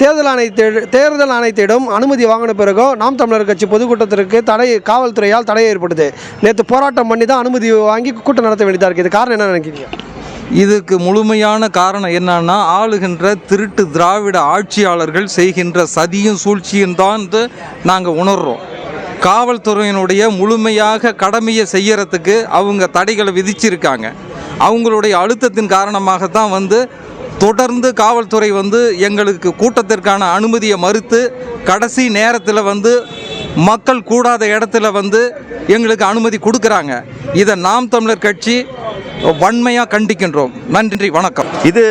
தேர்தல் ஆணையத்தை தேர்தல் ஆணையத்திடம் அனுமதி வாங்கின பிறகு நாம் தமிழர் கட்சி பொதுக்கூட்டத்திற்கு தடை காவல்துறையால் தடை ஏற்படுது நேற்று போராட்டம் பண்ணி தான் அனுமதி வாங்கி கூட்டம் நடத்த வேண்டியதாக இருக்குது இது காரணம் என்ன நினைக்கிறீங்க? இதுக்கு முழுமையான காரணம் என்னன்னா ஆளுகின்ற திருட்டு திராவிட ஆட்சியாளர்கள் செய்கின்ற சதியும் சூழ்ச்சியும் தான் நாங்கள் உணர்றோம். காவல்துறையினுடைய முழுமையாக கடமையை செய்யறதுக்கு அவங்க தடைகளை விதிச்சிருக்காங்க. அவங்களுடைய அழுத்தத்தின் காரணமாக தான் வந்து தொடர்ந்து காவல்துறை வந்து எங்களுக்கு கூட்டத்திற்கான அனுமதியை மறுத்து கடைசி நேரத்தில் வந்து மக்கள் கூடாத இடத்துல வந்து எங்களுக்கு அனுமதி கொடுக்குறாங்க. இதை நாம் தமிழர் கட்சி வன்மையாக கண்டிக்கின்றோம். நன்றி வணக்கம். இது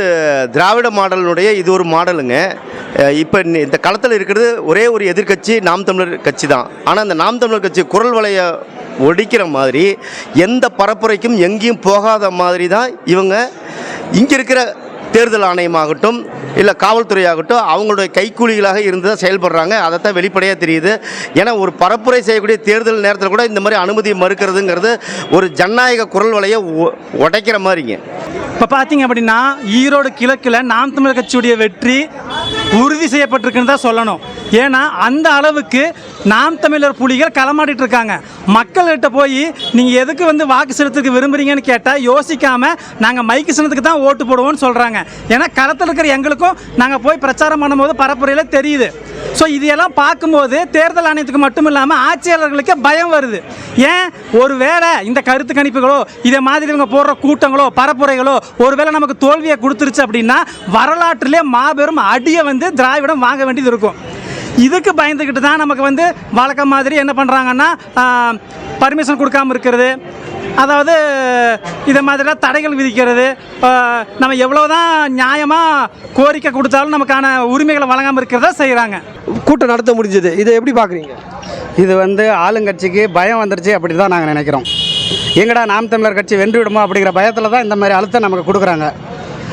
திராவிட மாடலினுடைய இது ஒரு மாடலுங்க. இப்போ இந்த களத்தில் இருக்கிறது ஒரே ஒரு எதிர்க்கட்சி நாம் தமிழர் கட்சி தான் ஆனால் அந்த நாம் தமிழர் கட்சி குரல் வலைய ஒடிக்கிற மாதிரி எந்த பரப்புரைக்கும் எங்கேயும் போகாத மாதிரி தான் இவங்க இங்கே இருக்கிற தேர்தல் ஆணையமாகட்டும் இல்லை காவல்துறையாகட்டும் அவங்களுடைய கைக்கூலிகளாக இருந்து தான் செயல்படுறாங்க. அதைத்தான் வெளிப்படையாக தெரியுது. ஏன்னா ஒரு பரப்புரை செய்யக்கூடிய தேர்தல் நேரத்தில் கூட இந்த மாதிரி அனுமதி மறுக்கிறதுங்கிறது ஒரு ஜனநாயக குரல் வலையை உடைக்கிற மாதிரிங்க. இப்போ பார்த்தீங்க அப்படின்னா ஈரோடு கிழக்கில் நாம் தமிழர் கட்சியுடைய வெற்றி உறுதி செய்யப்பட்டிருக்குன்னு தான் சொல்லணும். ஏன்னா அந்த அளவுக்கு நாம் தமிழர் புலிகள் களமாடிட்டு இருக்காங்க. மக்கள்கிட்ட போய் நீங்கள் எதுக்கு வந்து வாக்கு செலுத்துக்கு விரும்புறீங்கன்னு கேட்டால் யோசிக்காமல் நாங்கள் மைக்கு சின்னத்துக்கு தான் ஓட்டு போடுவோம்னு சொல்கிறாங்க ஏன்னா களத்தில் இருக்கிற எங்களுக்கும் நாங்கள் போய் பிரச்சாரம் பண்ணும்போது பரப்புரையில் தெரியுது. ஸோ இதையெல்லாம் பார்க்கும்போது தேர்தல் ஆணையத்துக்கு மட்டும் இல்லாமல் ஆட்சியாளர்களுக்கு பயம் வருது. ஏன்? ஒருவேளை இந்த கருத்து கணிப்புகளோ இதே மாதிரி இவங்க போடுற கூட்டங்களோ பரப்புரைகளோ ஒருவேளை நமக்கு தோல்வியை கொடுத்துருச்சு அப்படின்னா வரலாற்றிலே மாபெரும் அடியை வந்து திராவிடம் வாங்க வேண்டியது இருக்கும். இதுக்கு பயந்துக்கிட்டு தான் நமக்கு வந்து வழக்கம் மாதிரி என்ன பண்ணுறாங்கன்னா பர்மிஷன் கொடுக்காம இருக்கிறது. அதாவது இதை மாதிரிலாம் தடைகள் விதிக்கிறது. நம்ம எவ்வளோ தான் நியாயமாக கோரிக்கை கொடுத்தாலும் நமக்கான உரிமைகளை வழங்காமல் இருக்கிறதா செய்கிறாங்க கூட்டம் நடத்த முடிஞ்சது. இதை எப்படி பார்க்குறீங்க? இது வந்து ஆளுங்கட்சிக்கு பயம் வந்துருச்சு அப்படி தான் நாங்கள் நினைக்கிறோம். எங்கடா நாம் தமிழர் கட்சி வென்று விடுமோ அப்படிங்கிற பயத்தில் தான் இந்த மாதிரி அழுத்தம் நமக்கு கொடுக்குறாங்க.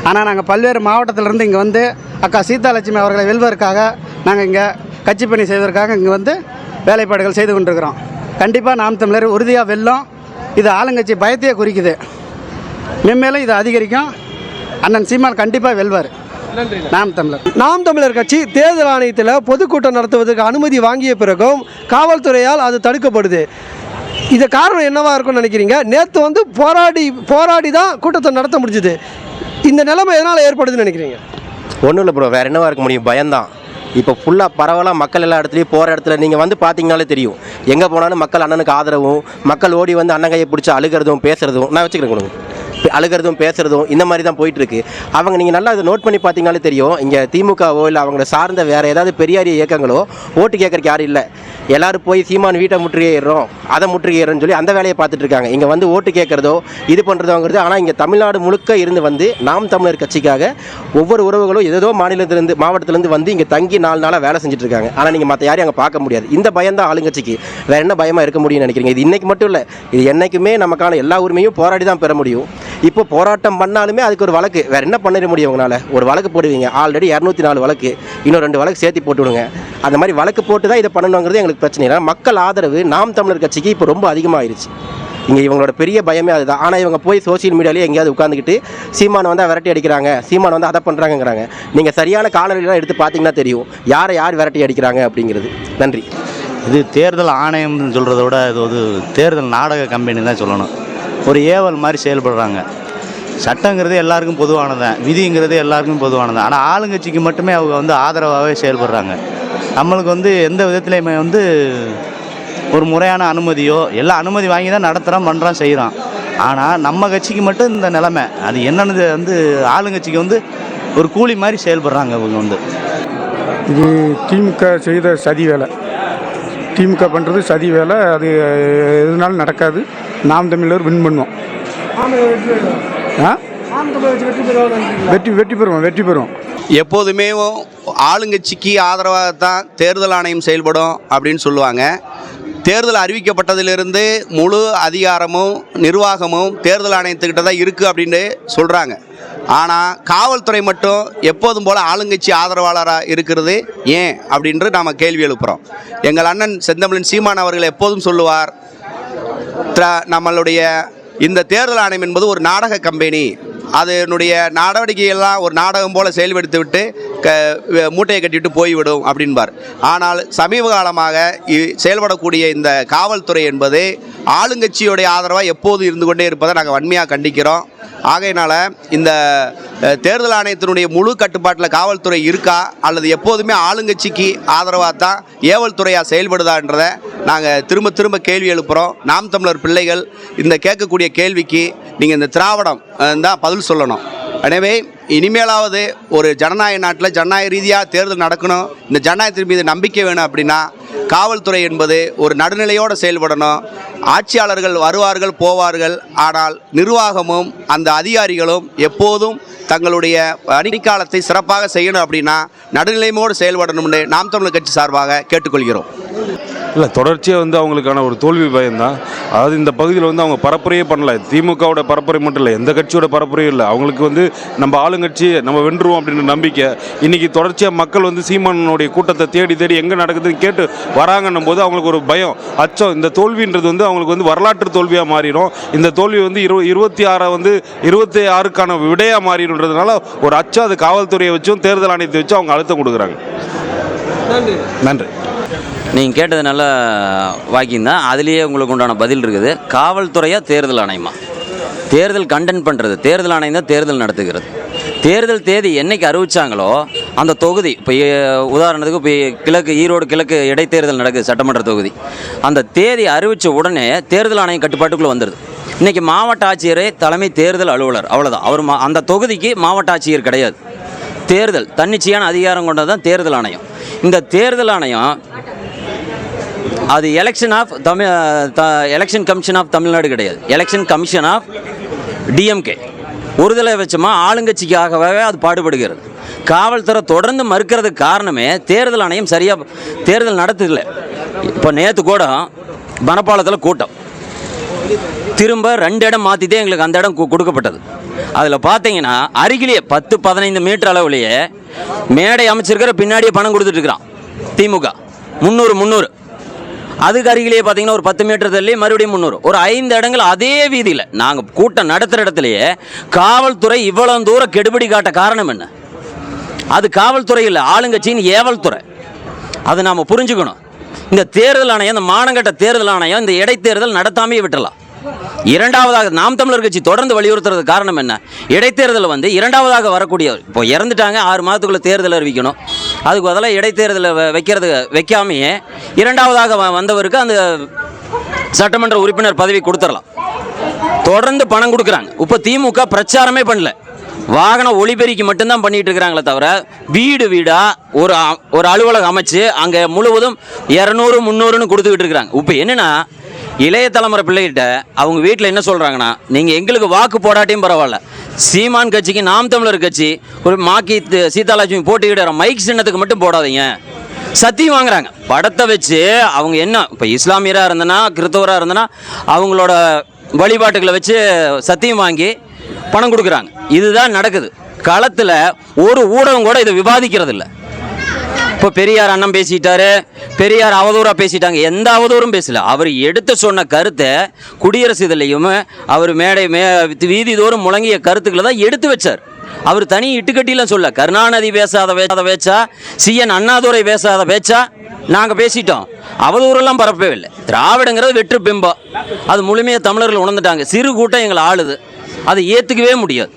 ஆனால் நாங்கள் பல்வேறு மாவட்டத்திலிருந்து இங்கே வந்து அக்கா சீதாலட்சுமி அவர்களை வெல்வதற்காக நாங்கள் இங்கே கட்சி பணி செய்வதற்காக இங்கே வந்து வேலைப்பாடுகள் செய்து கொண்டிருக்கிறோம். கண்டிப்பாக நாம் தமிழர் உறுதியாக வெல்லும். இது ஆளுங்கட்சி பயத்தையே குறிக்குது. மென்மேலும் இது அதிகரிக்கும். அண்ணன் சீமான் கண்டிப்பாக வெல்வார். நாம் தமிழர். நாம் தமிழர் கட்சி தேர்தல் ஆணையத்தில் பொதுக்கூட்டம் நடத்துவதற்கு அனுமதி வாங்கிய பிறகும் காவல்துறையால் அது தடுக்கப்படுது. இது காரணம் என்னவா இருக்கும்னு நினைக்கிறீங்க? நேற்று வந்து போராடி போராடி தான் கூட்டத்தை நடத்த முடிஞ்சுது. இந்த நிலைமை எதனால் ஏற்படுதுன்னு நினைக்கிறீங்க? ஒன்றும் இல்லை ப்ரோ வேறு என்னவா இருக்க முடியும்? பயம்தான். இப்போ ஃபுல்லாக பரவலாக மக்கள் எல்லா இடத்துலையும் போகிற இடத்துல நீங்கள் வந்து பார்த்தீங்கனாலே தெரியும். எங்கே போனாலும் மக்கள் அண்ணனுக்கு ஆதரவும் மக்கள் ஓடி வந்து அண்ணன் கையை பிடிச்சி அழுகிறதும் பேசுகிறதும் நான் வச்சுக்கிறேன் கொடுங்க. அழுகிறதும் பேசுகிறதும் இந்த மாதிரி தான் போயிட்டுருக்கு. அவங்க நீங்கள் நல்லா இதை நோட் பண்ணி பார்த்தீங்கனாலே தெரியும். இங்கே திமுகவோ இல்லை அவங்கள சார்ந்த வேறு ஏதாவது பெரியாரிய இயக்கங்களோ ஓட்டு கேட்கறக்கு யாரும் இல்லை. எல்லோரும் போய் சீமான் வீட்டை முற்றுகையிடுறோம் அதை முற்றுகையிடுறோம்னு சொல்லி அந்த வேலையை பார்த்துட்டு இருக்காங்க. இங்கே வந்து ஓட்டு கேட்குறதோ இது பண்ணுறதோங்கிறது ஆனால் இங்கே தமிழ்நாடு முழுக்க இருந்து வந்து நாம் தமிழர் கட்சிக்காக ஒவ்வொரு உறவுகளும் ஏதோ மாநிலத்திலேருந்து மாவட்டத்திலேருந்து வந்து இங்கே தங்கி நாலு நாளாக வேலை செஞ்சுட்டு இருக்காங்க. ஆனால் நீங்கள் மற்ற யாரையும் அங்கே பார்க்க முடியாது. இந்த பயம் தான் ஆளுங்கட்சிக்கு. வேறு என்ன பயமாக இருக்க முடியும்னு நினைக்கிறீங்க? இது இன்றைக்கி மட்டும் இல்லை. இது என்றைக்குமே நமக்கான எல்லா உரிமையும் போராடி தான் பெற முடியும். இப்போ போராட்டம் பண்ணாலுமே அதுக்கு ஒரு வழக்கு. வேறு என்ன பண்ணிட முடியும் உங்களால்? ஒரு வழக்கு போடுவீங்க. ஆல்ரெடி இரநூத்தி நாலு வழக்கு. இன்னும் ரெண்டு வழக்கு சேர்த்து போட்டு விடுங்க அந்த மாதிரி வழக்கு போட்டு தான் இதை பண்ணணுங்கிறது எங்களுக்கு பிரச்சனை இல்லை. மக்கள் ஆதரவு நாம் தமிழர் கட்சிக்கு இப்போ ரொம்ப அதிகமாகிருச்சு இங்கே இவங்களோட பெரிய பயமே அதுதான். ஆனால் இவங்க போய் சோஷியல் மீடியாலேயே எங்கேயாவது உட்காந்துக்கிட்டு சீமானை வந்து விரட்டி அடிக்கிறாங்க. சீமானை வந்து அதை பண்ணுறாங்கங்கிறாங்க நீங்கள் சரியான காலநிலையெல்லாம் எடுத்து பார்த்தீங்கன்னா தெரியும். யாரை யார் விரட்டி அடிக்கிறாங்க அப்படிங்கிறது. நன்றி. இது தேர்தல் ஆணையம்னு சொல்கிறத விட இது ஒரு தேர்தல் நாடக கம்பெனி தான் சொல்லணும். ஒரு ஏவல் மாதிரி செயல்படுறாங்க. சட்டங்கிறது எல்லாருக்கும் பொதுவானதான் விதிங்கிறது எல்லாருக்கும் பொதுவானதான் ஆனால் ஆளுங்கட்சிக்கு மட்டுமே அவங்க வந்து ஆதரவாகவே செயல்படுறாங்க. நம்மளுக்கு வந்து எந்த விதத்துலையுமே வந்து ஒரு முறையான அனுமதியோ எல்லாம் அனுமதி வாங்கி தான் நடத்துகிறோம் பண்ணுறோம் செய்கிறோம் ஆனால் நம்ம கட்சிக்கு மட்டும் இந்த நிலமை. அது என்னென்னது வந்து ஆளுங்கட்சிக்கு வந்து ஒரு கூலி மாதிரி செயல்படுறாங்க இவங்க வந்து. இது திமுக செய்த சதி வேலை. திமுக பண்ணுறது சதி வேலை. அது எதுனாலும் நடக்காது. நாம் தமிழர் வின் பண்ணுவோம். ஆ? வெற்றி வெற்றி பெறுவோம் வெற்றி பெறுவோம். எப்போதுமே ஆளுங்கட்சிக்கு ஆதரவாக தான் தேர்தல் ஆணையம் செயல்படும் அப்படின்னு சொல்லுவாங்க. தேர்தல் அறிவிக்கப்பட்டதிலிருந்து முழு அதிகாரமும் நிர்வாகமும் தேர்தல் ஆணையத்துக்கிட்ட தான் இருக்குது அப்படின்னு சொல்கிறாங்க ஆனால் காவல்துறை மட்டும் எப்போதும் போல் ஆளுங்கட்சி ஆதரவாளராக இருக்கிறது ஏன் அப்படின்று நாம் கேள்வி எழுப்புகிறோம் எங்கள் அண்ணன் செந்தமிழன் சீமான் அவர்கள் எப்போதும் சொல்லுவார் நம்மளுடைய இந்த தேர்தல் ஆணையம் என்பது ஒரு நாடக கம்பெனி. அதனுடைய நடவடிக்கையெல்லாம் ஒரு நாடகம் போல செயல்படுத்தி விட்டு க மூட்டையை கட்டிவிட்டு போய்விடும் அப்படின்பார். ஆனால் சமீப காலமாக இ- செயல்படக்கூடிய இந்த காவல்துறை என்பது ஆளுங்கட்சியுடைய ஆதரவாக எப்போதும் இருந்து கொண்டே இருப்பதை நாங்கள் வன்மையாக கண்டிக்கிறோம். ஆகையினால் இந்த தேர்தல் ஆணையத்தினுடைய முழு கட்டுப்பாட்டில் காவல்துறை இருக்கா? அல்லது எப்போதுமே ஆளுங்கட்சிக்கு ஆதரவாக தான் ஏவல் துறையாக செயல்படுதான்றதை நாங்கள் திரும்ப திரும்ப கேள்வி எழுப்புகிறோம் நாம் தமிழர் பிள்ளைகள் இந்த கேட்கக்கூடிய கேள்விக்கு நீங்கள் இந்த திராவிடம் தான் பதில் சொல்லணும். எனவே இனிமேலாவது ஒரு ஜனநாயக நாட்டில் ஜனநாயக ரீதியாக தேர்தல் நடக்கணும். இந்த ஜனநாயகத்தின் மீது நம்பிக்கை வேணும் அப்படின்னா காவல்துறை என்பது ஒரு நடுநிலையோடு செயல்படணும். ஆட்சியாளர்கள் வருவார்கள் போவார்கள். ஆனால் நிர்வாகமும் அந்த அதிகாரிகளும் எப்போதும் தங்களுடைய பணிக்காலத்தை சிறப்பாக செய்யணும் அப்படின்னா நடுநிலைமையோடு செயல்படணும்னு நாம் தமிழர் கட்சி சார்பாக கேட்டுக்கொள்கிறோம். இல்லை தொடர்ச்சியாக வந்து அவங்களுக்கான ஒரு தோல்வி பயம்தான். அதாவது இந்த பகுதியில் வந்து அவங்க பரப்புரையே பண்ணல. திமுகவோட பரப்புரை மட்டும் இல்லை எந்த கட்சியோட பரப்புரையும் இல்லை. அவங்களுக்கு வந்து நம்ம ஆளுங்கட்சி நம்ம வென்றுவோம் அப்படின்ற நம்பிக்கை. இன்னைக்கு தொடர்ச்சியாக மக்கள் வந்து சீமானுடைய கூட்டத்தை தேடி தேடி எங்கே நடக்குதுன்னு கேட்டு வராங்கன்னும் போது அவங்களுக்கு ஒரு பயம். அச்சம். இந்த தோல்வின்றது வந்து அவங்களுக்கு வந்து வரலாற்று தோல்வியாக மாறிடும். இந்த தோல்வி வந்து இரு இருபத்தி ஆறை வந்து இருபத்தி ஆறுக்கான விடையாக மாறிடுன்றதுனால ஒரு அச்சம் அது காவல்துறையை வச்சும் தேர்தல் ஆணையத்தை வச்சும் அவங்க அழுத்தம் கொடுக்குறாங்க. நன்றி. நீங்கள் கேட்டது நல்ல வாக்கியம் தான். அதுலேயே உங்களுக்கு உண்டான பதில் இருக்குது. காவல்துறையாக தேர்தல் ஆணையமா? தேர்தல் கண்டென்ட் பண்ணுறது தேர்தல் ஆணையம் தான் தேர்தல் நடத்துகிறது. தேர்தல் தேதி என்றைக்கு அறிவிச்சாங்களோ அந்த தொகுதி இப்போ உதாரணத்துக்கு இப்போ கிழக்கு ஈரோடு கிழக்கு இடைத்தேர்தல் நடக்குது சட்டமன்ற தொகுதி. அந்த தேதி அறிவித்த உடனே தேர்தல் ஆணையம் கட்டுப்பாட்டுக்குள்ளே வந்துடுது இன்றைக்கி மாவட்ட ஆட்சியரே தலைமை தேர்தல் அலுவலர். அவ்வளோதான் அவர் மா அந்த தொகுதிக்கு மாவட்ட ஆட்சியர் கிடையாது. தேர்தல் தன்னிச்சையான அதிகாரம் கொண்டது தான் தேர்தல் ஆணையம். இந்த தேர்தல் ஆணையம் அது election of Tamil election commission of Tamil Nadu கிடையாது. எலெக்ஷன் கமிஷன் ஆஃப் டிஎம்கே ஒருதலை வச்சமா ஆளுங்கட்சிக்காகவே அது பாடுபடுகிறது. காவல்துறை தொடர்ந்து மறுக்கிறதுக்கு காரணமே தேர்தல் ஆணையம் சரியாக தேர்தல் நடத்ததில்லை இப்போ நேற்று கூட மணப்பாளத்தில் கூட்டம். திரும்ப ரெண்டு இடம் மாற்றிட்டே எங்களுக்கு அந்த இடம் கு- கொடுக்கப்பட்டது. அதில் பார்த்தீங்கன்னா அருகிலேயே பத்து பதினைந்து மீட்டர் அளவுலேயே மேடை அமைச்சிருக்கிற பின்னாடியே பணம் கொடுத்துட்டு இருக்கிறான். திமுக. முந்நூறு முந்நூறு. அதுக்கு அருகிலேயே பார்த்தீங்கன்னா ஒரு பத்து மீட்டர் தள்ளி மறுபடியும் முந்நூறு ஒரு ஐந்து இடங்கள் அதே வீதியில். நாங்கள் கூட்டம் நடத்துகிற இடத்துலையே காவல்துறை இவ்வளோ தூரம் கெடுபடி காட்ட காரணம் என்ன? அது காவல்துறை இல்லை ஆளுங்கட்சியின் ஏவல் துறை அதை நாம் புரிஞ்சுக்கணும். இந்த தேர்தல் ஆணையம் இந்த மானங்கட்ட தேர்தல் ஆணையம் இந்த இடைத்தேர்தல் நடத்தாமே விட்டுலாம் இரண்டாவதாக நாம் தமிழர் கட்சி தொடர்ந்து வலியுறுத்துறது காரணம் என்ன? இடைத்தேர்தல் வந்து இரண்டாவதாக வரக்கூடிய இப்போ இறந்துட்டாங்க ஆறு மாதத்துக்குள்ள தேர்தல் அறிவிக்கணும். அதுக்கு பதிலாக இடைத்தேர்தலில் வைக்கிறது வைக்காமையே இரண்டாவதாக வ- வந்தவருக்கு அந்த சட்டமன்ற உறுப்பினர் பதவி கொடுத்துடலாம் தொடர்ந்து பணம் கொடுக்குறாங்க. இப்போ திமுக பிரச்சாரமே பண்ணல. வாகன ஒளிபெருக்கி மட்டும்தான் பண்ணிட்டு இருக்கிறாங்களே தவிர வீடு வீடாக ஒரு அ- ஒரு அலுவலகம் அமைச்சு அங்கே முழுவதும் இரநூறு முந்நூறுன்னு கொடுத்துக்கிட்டு இருக்கிறாங்க. இப்போ என்னன்னா இளைய தலைமுறை பிள்ளைகிட்ட அவங்க வீட்டில் என்ன சொல்கிறாங்கன்னா நீங்கள் எங்களுக்கு வாக்கு போடாட்டியும் பரவாயில்ல. சீமான் கட்சிக்கு நாம் தமிழர் கட்சி ஒரு மாக்கி சீதாலட்சுமி போட்டிக்கிட்டு மைக் சின்னத்துக்கு மட்டும் போடாதீங்க. சத்தியம் வாங்குறாங்க. படத்தை வச்சு அவங்க என்ன இப்போ இஸ்லாமியராக இருந்தனா கிறித்தவராக இருந்தனா அவங்களோட வழிபாட்டுகளை வச்சு சத்தியம் வாங்கி பணம் கொடுக்குறாங்க. இதுதான் நடக்குது. களத்தில் ஒரு ஊடகம் கூட இதை விவாதிக்கிறது இல்லை இப்போ பெரியார் அண்ணன் பேசிட்டாரு. பெரியார் அவதூறாக பேசிட்டாங்க. எந்த அவதூறும் பேசல. அவர் எடுத்து சொன்ன கருத்தை குடியரசு இதுலையும் அவர் மேடை மே வீதி தோறும் முழங்கிய கருத்துக்களை தான் எடுத்து வச்சார். அவர் தனி இட்டுக்கட்டிலாம் சொல்ல கருணாநிதி பேசாத பேசாத பேச்சா? சிஎன் அண்ணாதுரை பேசாத பேச்சா? நாங்கள் பேசிட்டோம். அவதூறெல்லாம் பரப்பவே இல்லை. திராவிடங்கிறது வெற்று பிம்பம். அது முழுமையாக தமிழர்கள் உணர்ந்துட்டாங்க. சிறு கூட்டம் எங்களை ஆளுது. அதை ஏற்றுக்கவே முடியாது.